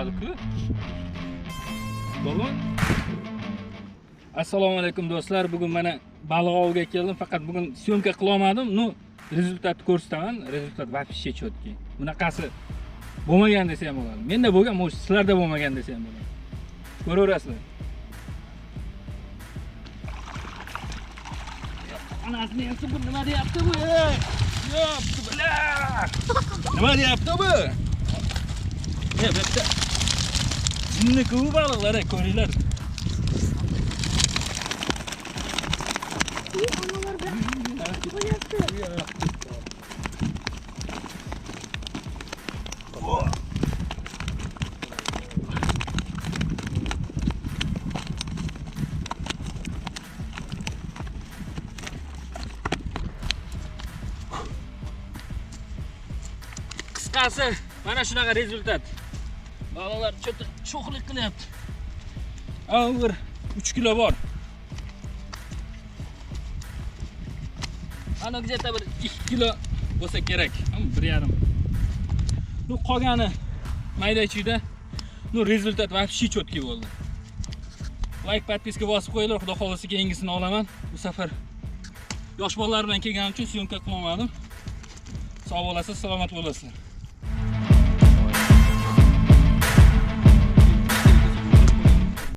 bo'ladi-ku. Bo'lmi? Assalomu alaykum do'stlar. Bugun mana baliq oviga keldim. Faqat bugun syomka qila olmadim. Ну, rezultatni ko'rsataman. Rezultat вообще четкий. Bunaqasi bo'lmagan desa ham bo'ladi. Menda bo'lgan, может, sizlarda bo'lmagan desa ham bo'ladi. Ko'raverasizlar. Anasini ham bu nima deyapti bu? ey? Yo'q, bla! Nima deyapti bu? E, bitta jinni ku baliqlar, ey, ko'ringlar. Analar bilan bo'lyapti. Qisqasi, mana shunaqa rezultat. Babalar çöpte çokluk kılıptı. Ağır 3 kilo var. Ana güzel bir 2 kilo bo'lsa kerak. Ama bir yarım. Nu qolgani mayda ichida nu rezultat vahshiy cho'tki bo'ldi. Like, podpiska bosib qo'yinglar, xudo xolasa keyingisini olaman. Bu safar yosh bolalar bilan kelganim uchun syomka qilolmadim. Sog' bo'lasiz, salomat bo'lasizlar.